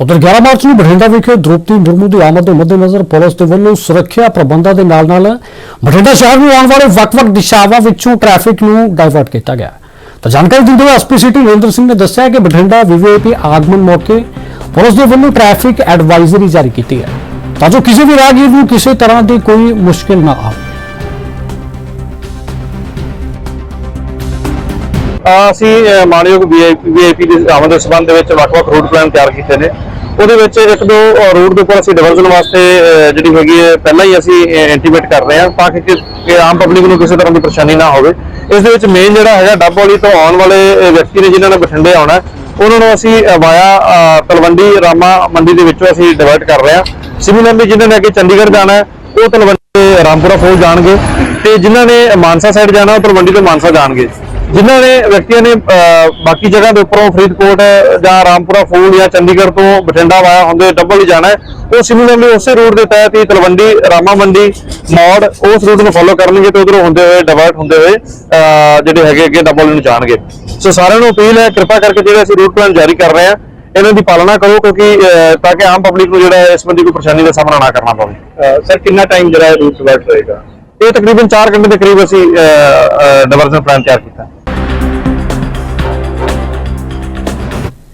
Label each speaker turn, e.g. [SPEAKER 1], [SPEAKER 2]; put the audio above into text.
[SPEAKER 1] ਉਧਰ 11 ਮਾਰਚ ਨੂੰ ਬਠਿੰਡਾ ਵਿਖੇ ਦ੍ਰੋਪਦੀ ਮੁਰਮੂ ਦੀ ਆਮਦ ਦੇ ਮੱਦੇਨਜ਼ਰ ਪੁਲਿਸ ਦੇ ਵੱਲੋਂ ਸੁਰੱਖਿਆ ਪ੍ਰਬੰਧਾਂ ਦੇ ਨਾਲ-ਨਾਲ ਬਠਿੰਡਾ ਸ਼ਹਿਰ ਨੂੰ ਆਉਣ ਵਾਲੇ ਵੱਖ-ਵੱਖ ਦਿਸ਼ਾਵਾਂ ਵਿੱਚੋਂ ਟ੍ਰੈਫਿਕ ਨੂੰ ਡਾਇਵਰਟ ਕੀਤਾ ਗਿਆ। ਤਾਂ ਜਾਣਕਾਰੀ ਦਿੰਦੇ ਹੋਏ ਐਸਪੀ ਸਿਟੀ ਨਰਿੰਦਰ ਸਿੰਘ ਨੇ ਦੱਸਿਆ ਕਿ ਬਠਿੰਡਾ ਵੀਵੀਆਈਪੀ ਆਗਮਨ ਮੌਕੇ ਪੁਲਿਸ ਦੇ ਵੱਲੋਂ ਟ੍ਰੈਫਿਕ ਐਡਵਾਈਜ਼ਰੀ ਜਾਰੀ ਕੀਤੀ ਹੈ। ਤਾਂ ਜੋ ਕਿਸੇ ਵੀ ਰਾਹਗੀਰ ਨੂੰ ਕਿਸੇ ਤਰ੍ਹਾਂ ਦੀ ਕੋਈ ਮੁਸ਼ਕਿਲ ਨਾ ਆਵੇ।
[SPEAKER 2] ਅਸੀਂ, ਅਹ ਵੀਆਈਪੀ ਦੇ ਆਮਦ ਦੇ ਸੰਬੰਧ ਦੇ ਵਿੱਚ ਵੱਖ-ਵੱਖ ਰੂਟ ਪਲਾਨ ਤਿਆਰ ਕੀਤੇ ਨੇ। ਉਹਦੇ ਵਿੱਚ ਇੱਕ ਦੋ, ਅਹ ਰੂਟ ਦੇ ਉੱਪਰ ਅਸੀਂ ਡਿਵਰਜਨ ਵਾਸਤੇ ਜਿਹੜੀ ਹੈਗੀ ਹੈ, ਪਹਿਲਾਂ ਹੀ ਅਸੀਂ ਇੰਟੀਮੇਟ ਕਰ ਰਹੇ ਹਾਂ, ਤਾਂ ਕਿ ਆਮ ਪਬਲਿਕ ਨੂੰ ਕਿਸੇ ਤਰ੍ਹਾਂ ਦੀ ਪਰੇਸ਼ਾਨੀ ਨਾ ਹੋਵੇ। ਇਸ ਦੇ ਵਿੱਚ ਮੇਨ ਜਿਹੜਾ ਹੈਗਾ, ਡੱਬ ਵਾਲੀ ਤੋਂ ਆਉਣ ਵਾਲੇ ਵਿਅਕਤੀ ਨੇ ਜਿਨ੍ਹਾਂ ਨੇ ਬਠਿੰਡੇ ਆਉਣਾ ਉਹਨਾਂ ਨੂੰ ਅਸੀਂ ਵਾਇਆ ਤਲਵੰਡੀ ਰਾਮਾ ਮੰਡੀ ਦੇ ਵਿੱਚੋਂ ਅਸੀਂ ਡਿਵਰਟ ਕਰ ਰਹੇ ਹਾਂ। ਸਿਮਿਲਰਲੀ ਜਿਨ੍ਹਾਂ ਨੇ ਅੱਗੇ ਚੰਡੀਗੜ੍ਹ ਜਾਣਾ ਉਹ ਤਲਵੰਡੀ, ਰਾਮਪੁਰਾ ਫੋਲ ਜਾਣਗੇ ਤੇ ਜਿਨ੍ਹਾਂ ਨੇ ਮਾਨਸਾ ਸਾਈਡ ਜਾਣਾ, ਉਹ ਤਲਵੰਡੀ ਤੋਂ ਮਾਨਸਾ ਜਾਣਗੇ। ਜਿਨ੍ਹਾਂ ਨੇ ਵਿਅਕਤੀਆਂ ਨੇ ਬਾਕੀ ਜਗ੍ਹਾ ਦੇ ਉੱਪਰੋਂ ਫਰੀਦਕੋਟ ਜਾਂ ਰਾਮਪੁਰਾ ਫੂਲ ਜਾਂ ਚੰਡੀਗੜ੍ਹ ਤੋਂ ਬਠਿੰਡਾ ਵਾਇਆ ਹੁੰਦੇ ਡੱਬਲ ਹੀ ਜਾਣਾ ਉਹ ਸਿਮਿਲਰਲੀ ਉਸੇ ਰੂਟ ਦੇ ਤਹਿਤ ਹੀ ਤਲਵੰਡੀ ਰਾਮਾ ਮੰਡੀ ਮੌੜ ਉਸ ਰੂਟ ਨੂੰ ਫੋਲੋ ਕਰਨਗੇ ਤੇ ਉਧਰੋਂ ਹੁੰਦੇ ਹੋਏ ਡਿਵਰਟ ਹੁੰਦੇ ਹੋਏ ਜਿਹੜੇ ਹੈਗੇ ਅੱਗੇ ਡੱਬਲ ਨੂੰ ਜਾਣਗੇ। ਸੋ ਸਾਰਿਆਂ ਨੂੰ ਅਪੀਲ ਹੈ ਕਿਰਪਾ ਕਰਕੇ ਜਿਹੜੇ ਅਸੀਂ ਰੂਟ ਪਲਾਨ ਜਾਰੀ ਕਰ ਰਹੇ ਹਾਂ ਇਹਨਾਂ ਦੀ ਪਾਲਣਾ ਕਰੋ ਕਿਉਂਕਿ ਤਾਂ ਕਿ ਆਮ ਪਬਲਿਕ ਨੂੰ ਜਿਹੜਾ ਇਸ ਸੰਬੰਧੀ ਕੋਈ ਪਰੇਸ਼ਾਨੀ ਦਾ ਸਾਹਮਣਾ ਨਾ ਕਰਨਾ ਪਵੇ।
[SPEAKER 3] ਸਰ ਕਿੰਨਾ ਟਾਈਮ ਜਿਹੜਾ ਰੂਟ ਡਿਵਰਟ ਹੋਏਗਾ?
[SPEAKER 2] ਇਹ ਤਕਰੀਬਨ 4 ਘੰਟੇ ਦੇ ਕਰੀਬ ਅਸੀਂ ਡਿਵਰਜਨ ਪਲਾਨ ਤਿਆਰ ਕੀਤਾ।